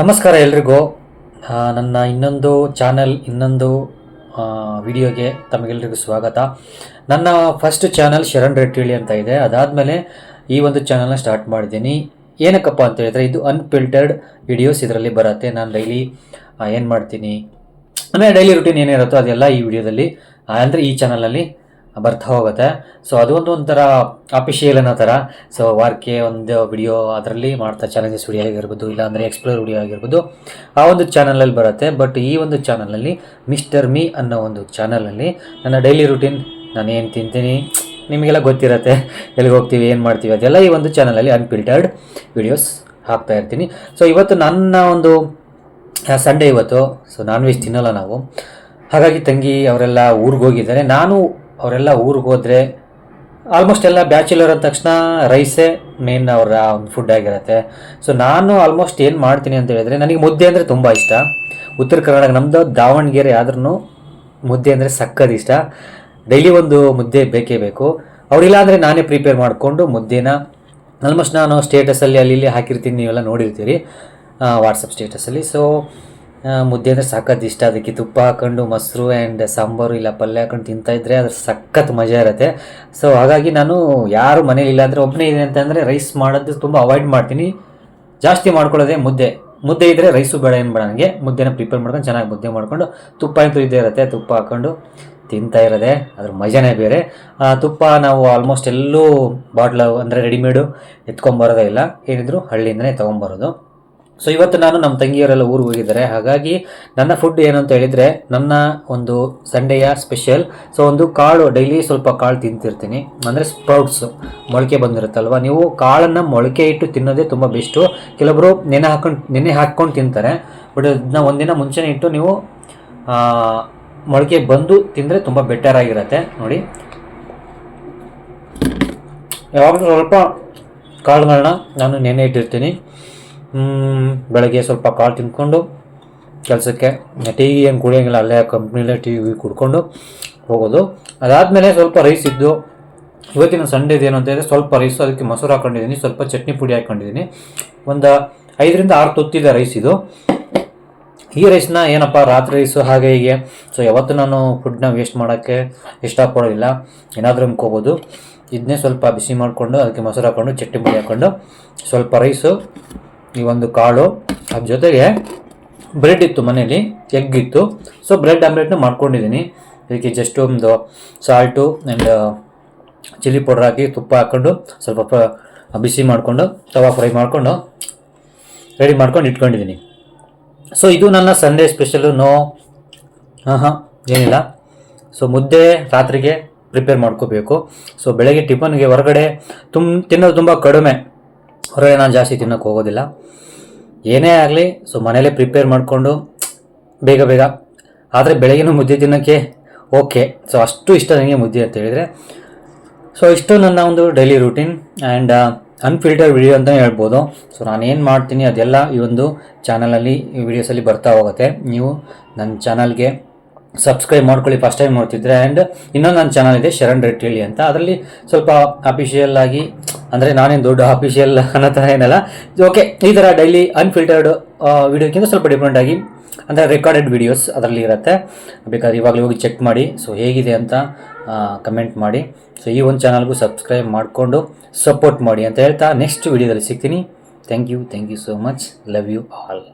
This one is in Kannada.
ನಮಸ್ಕಾರ ಎಲ್ರಿಗೂ. ನನ್ನ ಇನ್ನೊಂದು ಚಾನಲ್, ಇನ್ನೊಂದು ವಿಡಿಯೋಗೆ ತಮಗೆಲ್ರಿಗೂ ಸ್ವಾಗತ. ನನ್ನ ಫಸ್ಟ್ ಚಾನಲ್ ಶರಣ್ ರೆಟ್ಟಿಳಿ ಅಂತ ಇದೆ. ಅದಾದಮೇಲೆ ಈ ಒಂದು ಚಾನಲ್ನ ಸ್ಟಾರ್ಟ್ ಮಾಡಿದ್ದೀನಿ. ಏನಕ್ಕಪ್ಪ ಅಂತ ಹೇಳಿದ್ರೆ, ಇದು ಅನ್ಫಿಲ್ಟರ್ಡ್ ವಿಡಿಯೋಸ್ ಇದರಲ್ಲಿ ಬರುತ್ತೆ. ನಾನು ಡೈಲಿ ಏನು ಮಾಡ್ತೀನಿ? ಆಮೇಲೆ ಡೈಲಿ ರುಟೀನ್ ಏನಿರುತ್ತೋ ಅದೆಲ್ಲ ಈ ವಿಡಿಯೋದಲ್ಲಿ. ಅಂದರೆ ಈ ಚಾನಲಲ್ಲಿ ಬರ್ತಾ ಹೋಗುತ್ತೆ. ಸೊ ಅದೊಂದು ಒಂಥರ ಅಫಿಷಿಯಲ್ ಅನ್ನೋ ಥರ ಸೊ ವಾರಕ್ಕೆ ಒಂದು ವಿಡಿಯೋ ಅದರಲ್ಲಿ ಮಾಡ್ತಾ ಚಾಲೆಂಜಸ್ ವಿಡಿಯೋ ಆಗಿರ್ಬೋದು, ಇಲ್ಲಾಂದರೆ ಎಕ್ಸ್ಪ್ಲೋರ್ ವಿಡಿಯೋ ಆಗಿರ್ಬೋದು, ಆ ಒಂದು ಚಾನಲಲ್ಲಿ ಬರುತ್ತೆ. ಬಟ್ ಈ ಒಂದು ಚಾನಲಲ್ಲಿ ಮಿಸ್ಟರ್ ಮೀ ಅನ್ನೋ ಒಂದು ಚಾನಲಲ್ಲಿ ನನ್ನ ಡೈಲಿ ರುಟೀನ್ ನಾನು ಏನು ತಿಂತೀನಿ, ನಿಮಗೆಲ್ಲ ಗೊತ್ತಿರುತ್ತೆ. ಎಲ್ಲಿಗೆ ಹೋಗ್ತೀವಿ, ಏನು ಮಾಡ್ತೀವಿ, ಅದೆಲ್ಲ ಈ ಒಂದು ಚಾನಲಲ್ಲಿ ಅನ್ಫಿಲ್ಟರ್ಡ್ ವಿಡಿಯೋಸ್ ಹಾಕ್ತಾ ಇರ್ತೀನಿ. ಸೊ ಇವತ್ತು ನನ್ನ ಒಂದು ಸಂಡೇ ಇವತ್ತು ಸೊ ನಾನ್ ವೆಜ್ ತಿನ್ನಲ್ಲ ನಾವು. ಹಾಗಾಗಿ ತಂಗಿ ಅವರೆಲ್ಲ ಊರಿಗೆ ಹೋಗಿದ್ದಾರೆ. ನಾನು ಅವರೆಲ್ಲ ಊರಿಗೆ ಹೋದರೆ ಆಲ್ಮೋಸ್ಟ್ ಎಲ್ಲ ಬ್ಯಾಚುಲರ್ ಅಂದ ತಕ್ಷಣ ರೈಸೇ ಮೇನ್ ಅವರ ಒಂದು ಫುಡ್ ಆಗಿರುತ್ತೆ. ಸೊ ನಾನು ಆಲ್ಮೋಸ್ಟ್ ಏನು ಮಾಡ್ತೀನಿ ಅಂತ ಹೇಳಿದರೆ ನನಗೆ ಮುದ್ದೆ ಅಂದರೆ ತುಂಬ ಇಷ್ಟ. ಉತ್ತರ ಕರ್ನಾಟಕ ನಮ್ಮದು ದಾವಣಗೆರೆ ಆದ್ರೂ ಮುದ್ದೆ ಅಂದರೆ ಸಕ್ಕದ ಇಷ್ಟ. ಡೈಲಿ ಒಂದು ಮುದ್ದೆ ಬೇಕೇ ಬೇಕು. ಅವರಿಲ್ಲ ಅಂದರೆ ನಾನೇ ಪ್ರಿಪೇರ್ ಮಾಡಿಕೊಂಡು ಮುದ್ದೆನ ಆಲ್ಮೋಸ್ಟ್ ನಾನು ಸ್ಟೇಟಸಲ್ಲಿ ಅಲ್ಲಿ ಇಲ್ಲಿ ಹಾಕಿರ್ತೀನಿ, ನೀವೆಲ್ಲ ನೋಡಿರ್ತೀರಿ ವಾಟ್ಸಪ್ ಸ್ಟೇಟಸಲ್ಲಿ ಸೊ ಮುದ್ದೆ ಅಂದರೆ ಸಖತ್ ಇಷ್ಟ. ಅದಕ್ಕೆ ತುಪ್ಪ ಹಾಕೊಂಡು ಮೊಸರು ಆ್ಯಂಡ್ ಸಾಂಬಾರು ಇಲ್ಲ ಪಲ್ಯ ಹಾಕೊಂಡು ತಿಂತಾಯಿದ್ರೆ ಅದ್ರ ಸಖತ್ ಮಜಾ ಇರುತ್ತೆ. ಸೊ ಹಾಗಾಗಿ ನಾನು ಯಾರು ಮನೇಲಿ ಇಲ್ಲ ಅಂದರೆ ಒಬ್ಬನೇ ಇದೆ ಅಂತಂದರೆ ರೈಸ್ ಮಾಡೋದು ತುಂಬ ಅವಾಯ್ಡ್ ಮಾಡ್ತೀನಿ. ಜಾಸ್ತಿ ಮಾಡ್ಕೊಳ್ಳೋದೇ ಮುದ್ದೆ. ಮುದ್ದೆ ಇದ್ದರೆ ರೈಸು ಬೇಡ ಏನು ಬೇಡ ನನಗೆ ಮುದ್ದೆನ ಪ್ರಿಪೇರ್ ಮಾಡ್ಕೊಂಡು ಚೆನ್ನಾಗಿ ಮುದ್ದೆ ಮಾಡ್ಕೊಂಡು ತುಪ್ಪ ಅಂತೂ ಇದ್ದೇ ಇರುತ್ತೆ. ತುಪ್ಪ ಹಾಕೊಂಡು ತಿಂತಾ ಇರೋದೆ ಅದ್ರ ಮಜಾನೇ ಬೇರೆ. ಆ, ತುಪ್ಪ ನಾವು ಆಲ್ಮೋಸ್ಟ್ ಎಲ್ಲೂ ಬಾಟ್ಲು ಅಂದರೆ ರೆಡಿಮೇಡು ಎತ್ಕೊಂಬರೋದೇ ಇಲ್ಲ. ಏನಿದ್ರು ಹಳ್ಳಿಯಿಂದನೇ ತೊಗೊಂಬರೋದು ಸೊ ಇವತ್ತು ನಾನು ನಮ್ಮ ತಂಗಿಯವರೆಲ್ಲ ಊರಿಗೆ ಹೋಗಿದ್ದಾರೆ. ಹಾಗಾಗಿ ನನ್ನ ಫುಡ್ ಏನು ಅಂತ ಹೇಳಿದರೆ ನನ್ನ ಒಂದು ಸಂಡೆಯ ಸ್ಪೆಷಲ್ ಸೊ ಒಂದು ಕಾಳು ಡೈಲಿ ಸ್ವಲ್ಪ ಕಾಳು ತಿಂತಿರ್ತೀನಿ. ಅಂದರೆ ಸ್ಪ್ರೌಟ್ಸು ಮೊಳಕೆ ಬಂದಿರುತ್ತಲ್ವ? ನೀವು ಕಾಳನ್ನು ಮೊಳಕೆ ಇಟ್ಟು ತಿನ್ನೋದೇ ತುಂಬ ಬೆಸ್ಟು ಕೆಲವರು ನೆನೆ ಹಾಕೊಂಡು, ನೆನೆ ಹಾಕ್ಕೊಂಡು ತಿಂತಾರೆ. ಬಟ್ ಅದನ್ನ ಒಂದಿನ ಮುಂಚೆನೇ ಇಟ್ಟು ನೀವು ಮೊಳಕೆ ಬಂದು ತಿಂದರೆ ತುಂಬ ಬೆಟರ್ ಆಗಿರುತ್ತೆ. ನೋಡಿ. ಯಾವಾಗಲೂ ಸ್ವಲ್ಪ ಕಾಳುಗಳನ್ನ ನಾನು ನೆನೆ ಇಟ್ಟಿರ್ತೀನಿ. ಬೆಳಗ್ಗೆ ಸ್ವಲ್ಪ ಕಾಳು ತಿಂದ್ಕೊಂಡು ಕೆಲಸಕ್ಕೆ ಟೀ ಏನು ಕುಡಿಯೋಂಗಿಲ್ಲ, ಅಲ್ಲೇ ಕಂಪ್ನಿಲೇ ವಿ ಕುಡ್ಕೊಂಡು ಹೋಗೋದು. ಅದಾದಮೇಲೆ ಸ್ವಲ್ಪ ರೈಸ್ ಇದ್ದು, ಇವತ್ತಿನ ಸಂಡೇದು ಏನು ಅಂತ ಹೇಳಿದ್ರೆ ಸ್ವಲ್ಪ ರೈಸು ಅದಕ್ಕೆ ಮೊಸರು ಹಾಕೊಂಡಿದ್ದೀನಿ, ಸ್ವಲ್ಪ ಚಟ್ನಿ ಪುಡಿ ಹಾಕ್ಕೊಂಡಿದ್ದೀನಿ ಒಂದು ಐದರಿಂದ ಆರು ತೊತ್ತಿದೆ ರೈಸ್ ಇದು. ಈ ರೈಸ್ನ ಏನಪ್ಪ, ರಾತ್ರಿ ರೈಸು ಹಾಗೆ ಹೀಗೆ. ಸೊ ಯಾವತ್ತು ನಾನು ಫುಡ್ನ ವೇಸ್ಟ್ ಮಾಡೋಕ್ಕೆ ಇಷ್ಟಪಡೋದಿಲ್ಲ. ಏನಾದರೂ ಅನ್ಕೋಬೋದು. ಇದನ್ನೇ ಸ್ವಲ್ಪ ಬಿಸಿ ಮಾಡಿಕೊಂಡು, ಅದಕ್ಕೆ ಮೊಸರು ಹಾಕ್ಕೊಂಡು ಚಟ್ನಿ ಪುಡಿ ಹಾಕ್ಕೊಂಡು ಸ್ವಲ್ಪ ರೈಸು ಈ ಒಂದು ಕಾಳು ಅದ್ರ ಜೊತೆಗೆ ಬ್ರೆಡ್ ಇತ್ತು ಮನೇಲಿ ಎಗ್ ಇತ್ತು. ಸೊ ಬ್ರೆಡ್ ಆಮ್ಲೆಟ್ನ ಮಾಡ್ಕೊಂಡಿದ್ದೀನಿ ಇದಕ್ಕೆ ಜಸ್ಟ್ ಒಂದು ಸಾಲ್ಟು ಆ್ಯಂಡ್ ಚಿಲ್ಲಿ ಪೌಡ್ರ್ ಹಾಕಿ ತುಪ್ಪ ಹಾಕ್ಕೊಂಡು ಸ್ವಲ್ಪ ಬಿಸಿ ಮಾಡಿಕೊಂಡು, ತವಾ ಫ್ರೈ ಮಾಡಿಕೊಂಡು ರೆಡಿ ಮಾಡ್ಕೊಂಡು ಇಟ್ಕೊಂಡಿದ್ದೀನಿ ಸೊ ಇದು ನನ್ನ ಸಂಡೇ ಸ್ಪೆಷಲು ನೋ ಹಾಂ ಹಾಂ ಏನಿಲ್ಲ. ಸೊ ಮುದ್ದೆ ರಾತ್ರಿಗೆ ಪ್ರಿಪೇರ್ ಮಾಡ್ಕೋಬೇಕು. ಸೊ ಬೆಳಗ್ಗೆ ಟಿಫನ್ಗೆ ಹೊರಗಡೆ ತುಂಬ ತಿನ್ನೋದು ತುಂಬ ಕಡಿಮೆ. ಹೊರಗಡೆ ನಾನು ಜಾಸ್ತಿ ತಿನ್ನೋಕ್ಕೆ ಹೋಗೋದಿಲ್ಲ. ಏನೇ ಆಗಲಿ, ಸೊ ಮನೇಲೇ ಪ್ರಿಪೇರ್ ಮಾಡಿಕೊಂಡು, ಬೇಗ ಬೇಗ. ಆದರೆ ಬೆಳಗಿನ ಮುದ್ದೆ ತಿನ್ನೋಕ್ಕೆ ಓಕೆ ಸೊ ಅಷ್ಟು ಇಷ್ಟ ನನಗೆ ಮುದ್ದೆ ಅಂತ ಹೇಳಿದರೆ. ಸೊ ಇಷ್ಟು ನನ್ನ ಒಂದು daily routine and unfiltered video ಅಂತಲೇ ಹೇಳ್ಬೋದು. ಸೊ ನಾನೇನು ಮಾಡ್ತೀನಿ, ಅದೆಲ್ಲ ಈ ಒಂದು ಚಾನಲಲ್ಲಿ ಈ ವಿಡಿಯೋಸಲ್ಲಿ ಬರ್ತಾ ಹೋಗುತ್ತೆ. ನೀವು ನನ್ನ ಚಾನಲ್ಗೆ ಸಬ್ಸ್ಕ್ರೈಬ್ ಮಾಡ್ಕೊಳ್ಳಿ ಫಸ್ಟ್ ಟೈಮ್ ನೋಡ್ತಿದ್ರೆ. ಆ್ಯಂಡ್ ಇನ್ನೊಂದು ನನ್ನ ಚಾನಲ್ ಇದೆ, ಶರಣ್ ರೆಟ್ಟಿಳಿ ಅಂತ. ಅದರಲ್ಲಿ ಸ್ವಲ್ಪ ಅಫಿಷಿಯಲ್ ಆಗಿ ಅಂದರೆ ನಾನೇನು ದೊಡ್ಡ ಅಫಿಷಿಯಲ್ ಅನ್ನೋ ಥರ ಏನಲ್ಲ. ಓಕೆ ಈ ಥರ ಡೈಲಿ ಅನ್ಫಿಲ್ಟರ್ಡ್ ವೀಡಿಯೋಕ್ಕಿಂತ ಸ್ವಲ್ಪ ಡಿಫ್ರೆಂಟ್ ಆಗಿ, ಅಂದರೆ ರೆಕಾರ್ಡೆಡ್ ವೀಡಿಯೋಸ್ ಅದರಲ್ಲಿ ಇರುತ್ತೆ. ಬೇಕಾದ್ರೆ ಇವಾಗಲೇ ಹೋಗಿ ಚೆಕ್ ಮಾಡಿ ಸೊ ಹೇಗಿದೆ ಅಂತ ಕಮೆಂಟ್ ಮಾಡಿ. ಸೊ ಈ ಒಂದು ಚಾನಲ್ಗೂ ಸಬ್ಸ್ಕ್ರೈಬ್ ಮಾಡಿಕೊಂಡು ಸಪೋರ್ಟ್ ಮಾಡಿ ಅಂತ ಹೇಳ್ತಾ ನೆಕ್ಸ್ಟ್ ವಿಡಿಯೋದಲ್ಲಿ ಸಿಗ್ತೀನಿ. Thank you thank you so much love you all